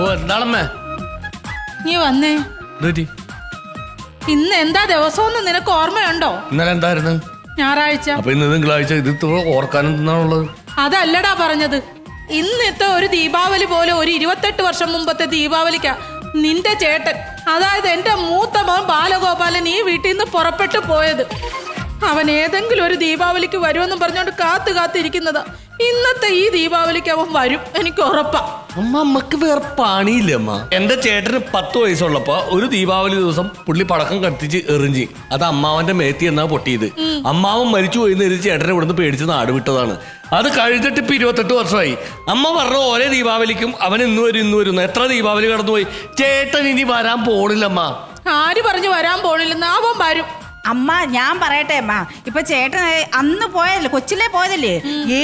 ഓ എന്താണമ്മേ നീ വന്നേ? ഇന്ന് എന്താ ദിവസമൊന്നും നിനക്ക് ഓർമ്മയുണ്ടോ? ഇന്നലെ എന്തായിരുന്നു? ഞായറാഴ്ച. അപ്പൊ ഇന്ന് തിങ്കളാഴ്ച ഇത് ഓർക്കാൻ അതല്ലടാ പറഞ്ഞത്. ഇന്നത്തെ ഒരു ദീപാവലി പോലെ ഒരു ഇരുപത്തെട്ട് വർഷം മുമ്പത്തെ ദീപാവലിക്കാ നിന്റെ ചേട്ടൻ. അതായത് എന്റെ മൂത്ത മകൻ ബാലഗോപാലൻ ഈ വീട്ടിൽ നിന്ന് പുറപ്പെട്ടു പോയത്. അവൻ ഏതെങ്കിലും ഒരു ദീപാവലിക്ക് വരുമെന്ന് പറഞ്ഞുകൊണ്ട് കാത്തു കാത്തിരിക്കുന്നതാ. ഇന്നത്തെ ഈ ദീപാവലിക്ക് അവൻ വരും എനിക്ക് ഉറപ്പാ. അമ്മ അമ്മയ്ക്ക് വേറെ പണിയില്ല അമ്മ? എന്റെ ചേട്ടന് പത്ത് വയസ്സുള്ളപ്പോ ഒരു ദീപാവലി ദിവസം പുള്ളി പടക്കം കത്തിച്ച് എറിഞ്ചി അത് അമ്മാവന്റെ മേത്തി എന്നാ പൊട്ടിയത്. അമ്മാവൻ മരിച്ചു പോയി എന്നൊരു ചേട്ടനെ ഇവിടുന്ന് പേടിച്ച് നാട് വിട്ടതാണ്. അത് കഴിഞ്ഞിട്ട് ഇപ്പൊ ഇരുപത്തെട്ട് വർഷമായി. അമ്മ പറഞ്ഞ ഓരോ ദീപാവലിക്കും അവൻ ഇന്ന് വരും ഇന്ന് വരുന്നു എത്ര ദീപാവലി കടന്നുപോയി? ചേട്ടൻ ഇനി വരാൻ പോണില്ലമ്മ. ആര് പറഞ്ഞു വരാൻ പോണില്ലെന്ന്? അവൻ വരും. അമ്മ ഞാൻ പറയട്ടെ അമ്മ. ഇപ്പൊ ചേട്ടൻ അന്ന് പോയല്ലേ കൊച്ചിലെ പോയതല്ലേ?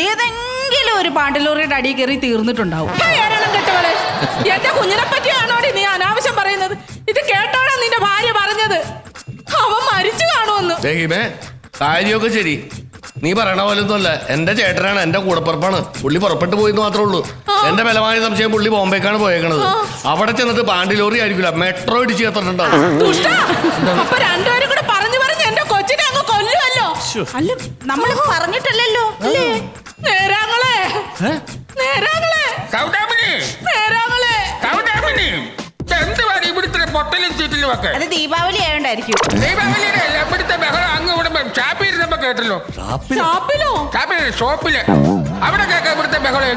ഏതെങ്കിലും ഒരു പാണ്ഡലൂറിയുടെ അടിയിൽ കയറി തീർന്നിട്ടുണ്ടാവും. കെട്ടവളെ. എന്റെ കുഞ്ഞിനെ പറ്റിയാണോ നീ അനാവശ്യം പറയുന്നത്? ഇത് കേട്ടാണോ നിന്റെ ഭാര്യ പറഞ്ഞത്. അവൻ മരിച്ചു കാണുമെന്ന്. കാര്യമൊക്കെ ശരി. നീ പറയണ പോലെ ഒന്നുമല്ല എന്റെ ചേട്ടനാണ് എന്റെ കൂടപ്പുറപ്പാണ്. പുള്ളി പുറപ്പെട്ടു പോയി മാത്രമേ ഉള്ളൂ. എന്റെ ബലമായ സംശയം പുള്ളി ബോംബേക്കാണ് പോയേക്കണത്. അവിടെ ചെന്നിട്ട് പാണ്ടി ലോറി ആയിരിക്കില്ല. മെട്രോ ഇടിച്ച് കത്തിട്ടുണ്ടാവും അല്ല നമ്മൾ പറഞ്ഞിട്ടല്ലല്ലോ അല്ലേ? നേരാങ്ങളെ. നേരാങ്ങളെ. സൗദാമിനി നേരാങ്ങളെ. സൗദാമിനി ഇവിടുത്തെ പൊട്ടലും ചീറ്റിലും ഒക്കെ? അത് ദീപാവലി ആയോണ്ടായിരിക്കും. ദീപാവലിയുടെ അല്ല ഇവിടുത്തെ ബഹളം അങ്ങ് ഇവിടെ ഷാപ്പിൽ ഇരുന്നപ്പോ കേട്ടല്ലോ. ഷാപ്പിലോ? ഷാപ്പിൽ ഷോപ്പിൽ. അവിടെ കേൾക്കാം ഇവിടുത്തെ ബഹളം.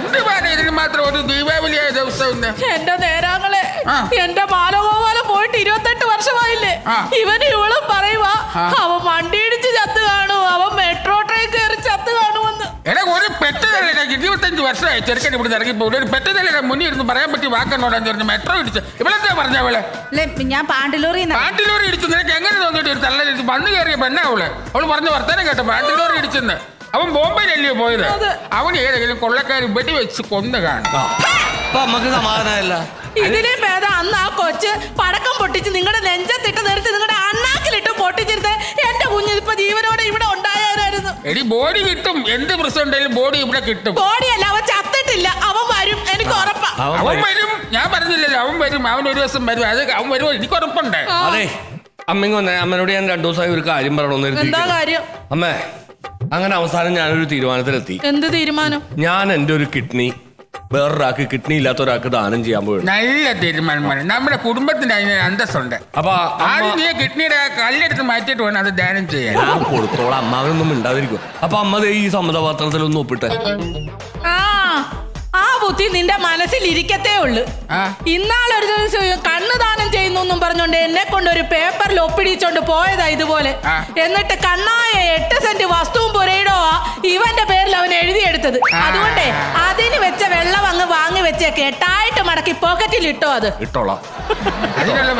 ഇതിന് മാത്രം ഒരു ദീപാവലിയായ ദിവസം ഇന്ന്? എന്റെ നേരാങ്ങളെ ആ. എന്റെ ബാലഗോപാലം പോയിട്ട് ഇരുപത്തെട്ട് വർഷമായില്ലേ? ആ. ഇവന് ഇവളും പറയുവാ ആ. വർഷമായി ചെറുക്കൻ ഇവിടെ ഇറങ്ങി പോകും ഒരു പെറ്റതല്ലേ മുന്നിൽ ഇരുന്ന് പറയാൻ പറ്റി വാക്കന്നോടാന്ന് പറഞ്ഞു മെട്രോ ഇടിച്ച്. ഇവളെന്താ പറഞ്ഞ അവളെ? ഞാൻ പാണ്ടിലോറി പാണ്ടിലോറി ഇടിച്ചു നിനക്ക് എങ്ങനെ തോന്നിയിട്ട് ഒരു തള്ള വന്നു കയറിയ പെണ്ണ അവൾ? അവൾ പറഞ്ഞ വർത്തമാനം കേട്ടോ പാണ്ടിലോറി ഇടിച്ചെന്ന്. അവൻ ബോംബെയിലല്ലയോ പോയത്? അവൻ ഏതെങ്കിലും കൊള്ളക്കാർ വെടിവെച്ച് കൊന്നു കാണും. അപ്പൊ അമ്മയ്ക്ക് സമാധാനമല്ല. ഇതിലെ ഭേദം അന്ന് ആ കൊച്ച് പടക്കം പൊട്ടിച്ച് നിങ്ങളുടെ നെഞ്ചത്തിട്ട് നിർത്തി നിങ്ങളുടെ അണ്ണാക്കിലിട്ട് പൊട്ടിച്ചിരുത്ത് എന്റെ കുഞ്ഞ് ഇപ്പൊ ജീവനോടെ എടി ബോഡി കിട്ടും. എന്ത് പ്രശ്നം ബോഡി ഇവിടെ കിട്ടും. ബോഡിയല്ല അവൻ ചത്തിട്ടില്ല. അവൻ വരും എനിക്ക് ഉറപ്പാ. അവൻ അവൻ വരും. വരും. ഞാൻ പറഞ്ഞില്ലല്ലോ അവൻ വരും. അവൻ ഒരു ദിവസം വരും. അത് അവൻ വരും എനിക്ക് ഉറപ്പുണ്ട്. അതെ അമ്മങ്ങ വന്നേ അമ്മനോട് ഞാൻ രണ്ടു ദിവസമായി ഒരു കാര്യം പറയണമെന്ന് എന്താ. കാര്യം? അമ്മേ അങ്ങനെ അവസാനം ഞാനൊരു തീരുമാനത്തിലെത്തി. എന്ത് തീരുമാനം? ഞാൻ എന്റെ ഒരു കിഡ്നി വേറൊരാൾക്ക് കിഡ്നി ഇല്ലാത്ത ഒരാൾക്ക് ദാനം ചെയ്യാൻ പോകും നല്ല തീരുമാനമാണ് നമ്മുടെ കുടുംബത്തിന് അതിന് അന്തസ്സുണ്ട്. അപ്പൊ ആദ്യം നീ കിഡ്നിയുടെ കല്ലെടുത്ത് മാറ്റിയിട്ട് വേണം അത് ദാനം ചെയ്യാൻ. ഞാൻ കൊടുത്തോളാം അമ്മാവനൊന്നും മിണ്ടാതിരിക്കും അപ്പൊ അമ്മ ദേ ഈ സമ്മതപാത്രത്തിലൊന്നും ഒന്ന് ഒപ്പിട്ടെ. ആ ബുദ്ധി നിന്റെ മനസ്സിൽ ഇരിക്കത്തേ ഉള്ളു. ഇന്നാളൊരു ദിവസം കണ്ണ് ദാനം ചെയ്യുന്നു എന്നും പറഞ്ഞോണ്ട് എന്നെ കൊണ്ട് ഒരു പേപ്പറിൽ ഒപ്പിടിച്ചോണ്ട് പോയതാ ഇതുപോലെ. എന്നിട്ട് കണ്ണായ എട്ട് സെന്റ് വസ്തുവും പുരയിടോ ഇവന്റെ പേരിൽ അവൻ എഴുതിയെടുത്തത്. എടുത്തത് അതുകൊണ്ടേ അതിന് വെച്ച വെള്ളം അങ്ങ് വാങ്ങി വെച്ചേക്ക്. എട്ടായിട്ട് മടക്കി പോക്കറ്റിൽ ഇട്ടോ അത്. ഇട്ടോളാം. അതിനുള്ള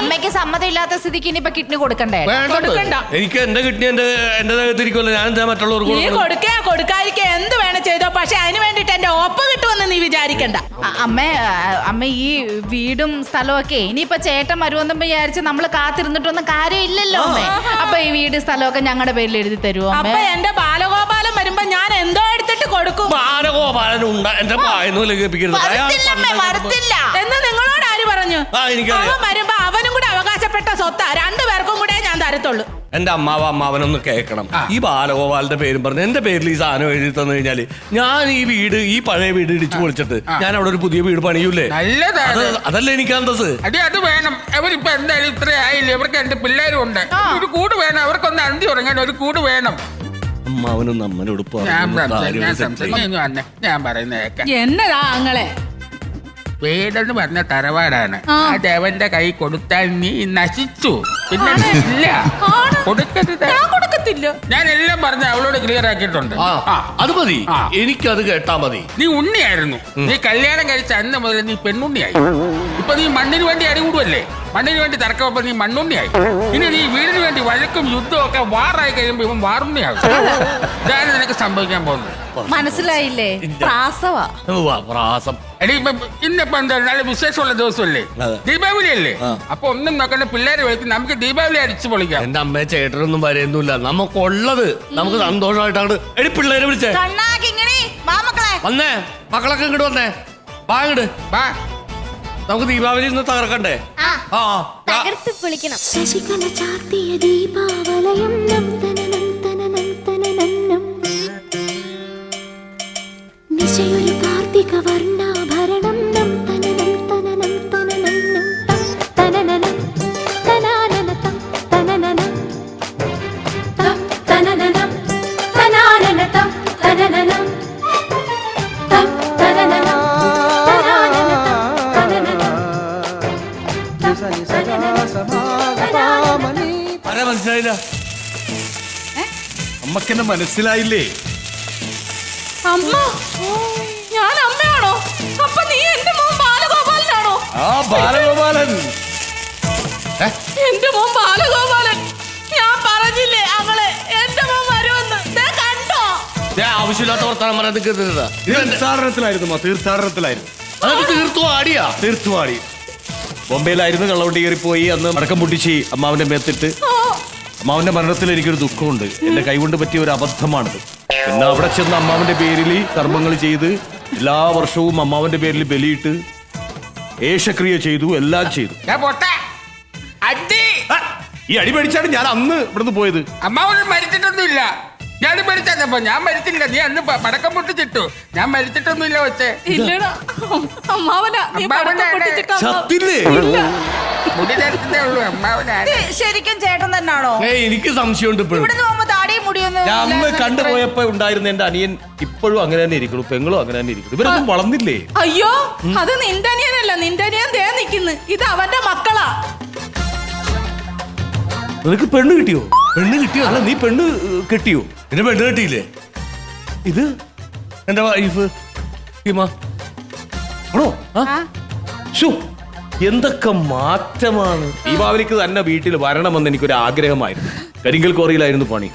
അമ്മയ്ക്ക് സമ്മതം ഇല്ലാത്ത സ്ഥിതിക്ക് ഇനിയിപ്പൊ കിഡ്നി കൊടുക്കണ്ടേ? കൊടുക്കണ്ട. എനിക്ക് എന്റെ കിഡ്നി എന്റെ എന്റെ ഞാൻ എന്താ മറ്റുള്ളവർക്ക് നീ കൊടുക്കണം കൊടുക്കേ കൊടുക്കാതിരിക്കേ. എന്ത് ചെയ്തോ പക്ഷെ അതിന് വേണ്ടിട്ട് എന്റെ ഒപ്പ് കിട്ടുമെന്ന് നീ വിചാരിക്കണ്ട. അമ്മ അമ്മ ഈ വീടും സ്ഥലവും ഒക്കെ ഇനിയിപ്പൊ ചേട്ടൻ വരുമെന്നും വിചാരിച്ച് നമ്മൾ കാത്തിരുന്നിട്ടൊന്നും കാര്യമില്ലല്ലോ അമ്മേ. അപ്പൊ ഈ വീട് സ്ഥലമൊക്കെ ഞങ്ങളുടെ പേരിൽ എഴുതി തരുമോ അപ്പൊ എന്റെ ബാലഗോപാലം വരുമ്പോ ഞാൻ എന്തോ എടുത്തിട്ട് കൊടുക്കും. ബാലഗോപാലൻ ഉണ്ട എന്റെ എന്ന് നിങ്ങളോട് ആര് പറഞ്ഞു. അവൻ വരുമ്പോ അവനും കൂടെ അവകാശപ്പെട്ട സ്വത്താ. രണ്ടുപേർക്കും കൂടെ ഞാൻ തരത്തുള്ളൂ. എന്റെ അമ്മാവ അമ്മാവനൊന്ന് കേൾക്കണം. ഈ ബാലഗോപാലിന്റെ പേരും പറഞ്ഞ് എന്റെ പേരിൽ ഈ സാധനം എഴുതി തന്നു കഴിഞ്ഞാൽ ഞാൻ ഈ വീട് ഈ പഴയ വീട് ഇടിച്ചു പൊളിച്ചിട്ട് ഞാൻ അവിടെ ഒരു പുതിയ വീട് പണിയൂലേ? അത് നല്ലതാണ് അതല്ലേ എനിക്ക് അന്തസ് അടി അത് വേണം. അവരിപ്പോ എന്തായാലും ഇത്ര ആയില്ലേ? അവർക്ക് എന്റെ പിള്ളേരും ഉണ്ട് ഒരു കൂട് വേണം. അവർക്കൊന്ന് അന്തി ഉറങ്ങാൻ ഒരു കൂട് വേണം. അമ്മാവനും നമ്മനോട് ഞാൻ പറഞ്ഞു ഞാൻ സംസാരിക്കാം. വന്നേ. ഞാൻ പറയുന്ന കേൾക്കാം എന്നതാ അങ്ങളെ വീടെന്ന് പറഞ്ഞ തറവാടാണ്. ആ. ദേവന്റെ കൈ കൊടുത്താൽ നീ നശിച്ചു. പിന്നെ. ഇല്ല. ആണ്. കൊടുക്കരുത്. ഞാൻ കൊടുക്കത്തില്ല. ഞാൻ എല്ലാം പറഞ്ഞ അവളോട് ക്ലിയർ ആക്കിയിട്ടുണ്ട്. ആ ആ. അത് മതി. ആ. എനിക്കത് കേട്ടാ മതി. നീ ഉണ്ണിയായിരുന്നു. നീ കല്യാണം കഴിച്ച അന്ന് മുതൽ നീ പെണ്ണുണ്ണിയായി. ഇപ്പൊ നീ മണ്ണിന് വേണ്ടി അടികൂടുവല്ലേ? മണ്ണിന് വേണ്ടി തർക്കമപ്പോ നീ മണ്ണുണ്ണിയായി. ഇനി നീ വീടിന് വേണ്ടി വഴക്കും യുദ്ധവും ഒക്കെ വാറായി കഴിയുമ്പോ ഇവൻ വാറുണ്ണിയാകും. ഇതാണ് നിനക്ക് സംഭവിക്കാൻ പോകുന്നത്? മനസ്സിലായില്ലേ? പ്രാസവാ. ഉവ്വ, പ്രാസം. എടി ഇപ്പൊ ഇന്നിപ്പോ എന്താ നല്ല വിശേഷമുള്ള ദിവസമല്ലേ? അതെ. ദീപാവലി അല്ലേ? ആ. അപ്പൊ ഒന്നും നോക്കണ്ട പിള്ളേരെ വിളിക്കും നമുക്ക് ദീപാവലി അടിച്ചു പൊളിക്കാം. എന്റെ അമ്മയെ ചേട്ടനൊന്നും വരെയൊന്നുമില്ല നമുക്കുള്ളത് നമുക്ക് സന്തോഷമായിട്ടാണ്. എടി പിള്ളേരെ വിളിച്ചേ. കണ്ണാക്കിങ്ങനെ മാമക്കളെ വന്നേ മക്കളൊക്കെ ഇങ്ങോട്ട് വന്നേ. വാ ഇങ്ങോട്ട് വാ. നമുക്ക് ദീപാവലി ഇന്ന് തകർക്കണ്ടേ? ആ ആ ആ. തകർത്ത് പൊളിക്കണം. ശശികല ചാർത്തിയ ദീപാവലയം. നം തനനം തനനം തനനം നം. നിശയൊരു കാർത്തിക വർണാഭരണം നം തനനം തനനം തനനം നം. തം തനനനം തനാനനതം തനനനം. തം തനനനം തനാനനതം തനനനം. തം തനനനം തനാനനതം തനനനം. ആരാ മനസ്സിലായില്ല അമ്മക്കെന്നെ മനസ്സിലായില്ലേ അമ്മ. ഞാൻ അമ്മയാണോ? അപ്പൊ നീ എന്റെ മോൻ ബാലഗോപാലനാണോ? ആ ബാലഗോപാലൻ? എന്റെ മോൻ ബാലഗോപാലൻ. ഞാൻ പറഞ്ഞില്ലേ അവളെ എന്റെ മോൻ വരുമെന്ന്. ദേ കണ്ടോ? ദേ, ആവശ്യമില്ലാത്ത വർത്താനം പറയാൻ നിൽക്കുന്നതാ തീർത്ഥാടനത്തിലായിരുന്നു തീർത്ഥാടനത്തിലായിരുന്നു. അതൊക്കെ തീർത്തു ആടിയാ തീർത്തുവാടി ബോംബെയിലായിരുന്നു കള്ളവണ്ടി കയറിപ്പോയി. അന്ന് മടക്കം പൊട്ടിച്ച് അമ്മാവന്റെ മേത്തിട്ട്. അമ്മാവന്റെ മരണത്തിൽ എനിക്കൊരു ദുഃഖമുണ്ട്. എന്റെ കൈകൊണ്ട് പറ്റിയ ഒരു അബദ്ധമാണിത്. പിന്നെ അവിടെ ചെന്ന് അമ്മാവന്റെ പേരിൽ കർമ്മങ്ങൾ ചെയ്ത് എല്ലാ വർഷവും അമ്മാവന്റെ പേരിൽ ബലിയിട്ട് ഏഷക്രിയ ചെയ്തു എല്ലാം ചെയ്തു. ഞാൻ പോട്ടെ. അടി. ആ, ഈ അടി മേടിച്ചാണ് ഞാൻ അന്ന് ഇവിടുന്ന് പോയത്. അമ്മാവനും മരിച്ചിട്ടൊന്നുമില്ല. ഞാൻ മരിച്ചപ്പോ ഞാൻ മരിച്ചില്ല. നീ അന്ന് പ- പടക്കം പൊട്ടിച്ചിട്ടു. ഞാൻ മരിച്ചിട്ടൊന്നുമില്ല വെച്ചേ ഇല്ലടാ. അമ്മാവനാ നീ പടക്കം പൊട്ടിച്ചിട്ട് അമ്മ- ചത്തില്ലേ? ഇല്ല. മുടി തരത്തേ ഉള്ളൂ അമ്മാവനാണ് ഇത് ശരിക്കും ചേട്ടൻ തന്നെയാണോ ഏ എനിക്ക് സംശയമുണ്ട് ഇപ്പോഴും. ഇവിടുന്ന് പോകുമ്പോ ഞാൻ അന്ന് കണ്ടുപോയപ്പോ ഉണ്ടായിരുന്ന എന്റെ അനിയൻ ഇപ്പോഴും അങ്ങനെ തന്നെ ഇരിക്കുന്നു പെങ്ങളും അങ്ങനെ തന്നെ ഇരിക്കുന്നു ഇവരൊന്നും വളർന്നില്ലേ? അയ്യോ അത് നിന്റെ അനിയനല്ല. നിന്റെ അനിയൻ ദേ നിക്കുന്നു. ഇത് അവന്റെ മക്കളാ. നിനക്ക് പെണ്ണ് കിട്ടിയോ? പെണ്ണ് കിട്ടിയോ? അല്ല നീ പെണ്ണ് കിട്ടിയോ? എന്റെ പെണ്ണ് കിട്ടിയില്ലേ? ഇത്? എന്റെ വൈഫ്. ആണോ? എന്തൊക്കെ മാറ്റമാണ്. ദീപാവലിക്ക് തന്നെ വീട്ടിൽ വരണമെന്ന് എനിക്കൊരു ആഗ്രഹമായിരുന്നു കരിങ്കൽ കോറിയിലായിരുന്നു പണി.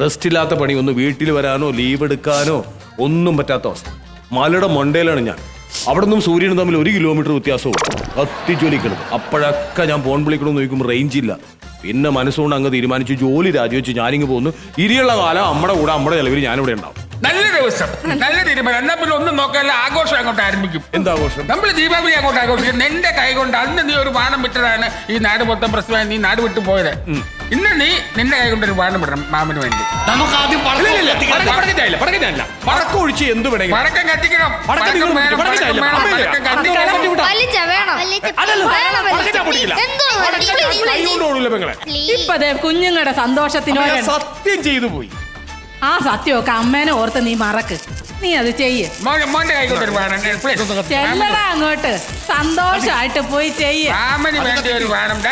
റെസ്റ്റ് ഇല്ലാത്ത പണി ഒന്ന് വീട്ടിൽ വരാനോ ലീവ് എടുക്കാനോ ഒന്നും പറ്റാത്ത അവസ്ഥ. മലയുടെ മണ്ടയിലാണ് ഞാൻ. അവിടെ നിന്നും സൂര്യനും തമ്മിൽ ഒരു കിലോമീറ്റർ വ്യത്യാസവും കത്തിജ്വലിക്കണം അപ്പോഴൊക്കെ ഞാൻ ഫോൺ വിളിക്കണമെന്ന് ചോദിക്കുമ്പോൾ റേഞ്ച് ഇല്ല. പിന്നെ മനസ്സുകൊണ്ട് അങ്ങ് തീരുമാനിച്ചു ജോലി രാജിവെച്ച് ഞാനിങ്ങ് പോകുന്നു ഇനിയുള്ള കാലം നമ്മുടെ കൂടെ നമ്മുടെ ചെലവിൽ ഞാനിവിടെ ഉണ്ടാവും. നല്ല ദിവസം. നല്ല തീരുമാനം. എന്നാ പിന്നെ ഒന്നും നോക്കാല്ല ആഘോഷം അങ്ങോട്ട് ആരംഭിക്കും. എന്താഘോഷം നമ്മൾ ദീപാവലി അങ്ങോട്ട് ആഘോഷിക്കും. എന്റെ കൈ കൊണ്ട് അന്ന് നീ ഒരു വാണം വിട്ടതാണ് ഈ നാട് മൊത്തം പ്രശ്നമായി. നീ നാട് വിട്ടു പോയത്. ഇന്ന് നീ നിന്റെ കൈ കൊണ്ട് ഒരു ബാണം വിടണം മാമന് വേണ്ടി. നമുക്ക് ആദ്യം പടക്കം പടക്കം ഒഴിച്ച് എന്ത് വേണമെങ്കിലും. പടക്കം കത്തിക്കണം. പടക്കം നിങ്ങൾ വേണം, പടക്കം പടക്കം വേണം, അമ്മയില്ല. പടക്കം കത്തിക്കണം. പടക്കം വിട്ടാ. വലിച്ച വേണം. അല്ലല്ല, വേണം പടക്കം ഞാൻ പൊട്ടിക്കില്ല. എന്തോ പടക്കം ഞാൻ കൈ കൊണ്ട് ഓടൂല പെങ്ങളെ. ഇപ്പൊ ദേ കുഞ്ഞുങ്ങളുടെ സന്തോഷത്തിന് ഞാൻ സത്യം ചെയ്തു പോയി. ആ സത്യമൊക്കെ അമ്മേനെ ഓർത്ത് നീ മറക്ക്. നീ അത് ചെയ്യ്. മോൻ- മോന്റെ കൈ ചെല്ലടാ അങ്ങോട്ട്. സന്തോഷായിട്ട് പോയി ചെയ്യ്. മാമന് വേണ്ടി ഒരു വാണം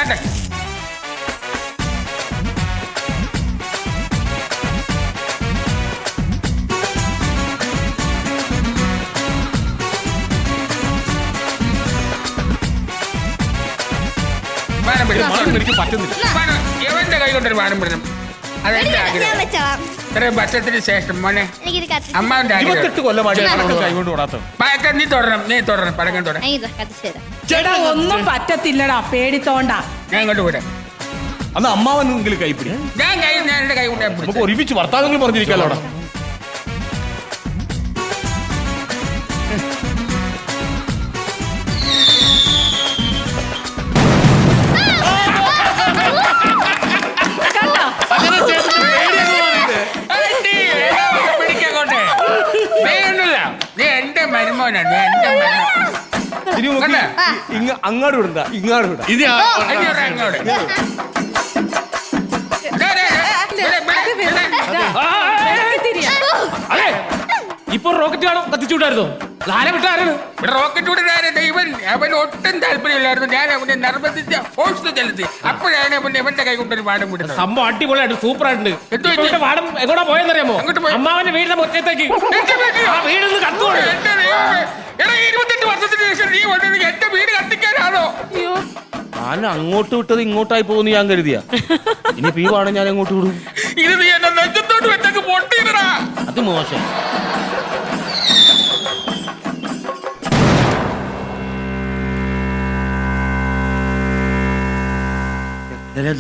എനിക്ക് പറ്റുന്നില്ല. ബാണം, എവന്റെ കൈ കൊണ്ടൊരു ബാണം വിടണം അതെന്റെ ഞാൻ ആഗ്രഹം. വെച്ചോളാം ഇത്രയും വർഷത്തിന് ശേഷം മോനെ. എനിക്കിത് കത്തി അമ്മാവിന്റെ ആഗ്രഹം. ഇരുപത്തെട്ട് കൊല്ലമായിട്ട് പടക്കം കൈ കൊണ്ട് ഓടാത്ത പടക്കം നീ തുടരണം നീ തുടരണം പടക്കം തുടരണം ഞാൻ ഇത് കത്തിച്ചു തരാം. ചേട്ടാ ഒന്നും പറ്റത്തില്ലടാ പേടിത്തോണ്ടാ. ഞാൻ ഇങ്ങോട്ട് അന്ന് അമ്മാവനെങ്കിലും കൈപ്പിടി ഞാൻ കൈ ഞാൻ എന്റെ കൈ കൊണ്ട് ഞാൻ നമുക്ക് പിടിച്ചു ഒരുമിച്ച് വർത്താനങ്ങൾ പറഞ്ഞിരിക്കാലോ അവിടെ. ഇങ്ങ അങ്ങോട്ട് വിടണ്ട ഇങ്ങോട്ട് വിടാം. ഇനി ആ- ഇവിടെ, ഇവിടെ. തിരിയാ. അതെ. ഇപ്പൊ റോക്കറ്റ് കാണും കത്തിച്ചുവിട്ടായിരുന്നു ആരെ വിട്ടാരാണ് ഇവിടെ റോക്കറ്റ് വിടുന്നതാരെ? ദൈവം അവൻ ഒട്ടും താല്പര്യമില്ലായിരുന്നു. ഞാൻ അവനെ നിർബന്ധിച്ച ഫോഴ്സ് ചെലുത്തി. അപ്പോഴാണ് അവൻ ഇവന്റെ കൈ കൊണ്ടൊരു പാഠം വിടുന്നത്. സംഭവം അടിപൊളിയായിട്ട് സൂപ്പർ ആയിട്ടുണ്ട്. എന്ത് ഇവിടെ വാടം എങ്ങോട്ടാ പോയെന്നറിയാമോ? അങ്ങോട്ട് പോയി. അമ്മാവന്റെ വീടിന്റെ മുറ്റത്തേക്ക്. ആ വീടിന്ന് ഞാൻ അങ്ങോട്ട് വിട്ടത് ഇങ്ങോട്ടായി പോകുന്നു ഞാൻ കരുതിയ. ഇനി പീവാണ് ഞാൻ അങ്ങോട്ട് വിടും. ഇത് നീ എന്നെ നെഞ്ചത്തോട്ട് വെച്ചങ്ങ് പൊട്ടിയിടടാ. അത് മോശം.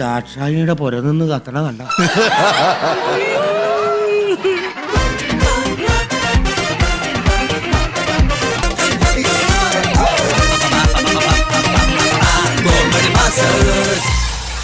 ദാക്ഷായണിയുടെ പുര നിന്ന് കത്തണ കണ്ട? pasados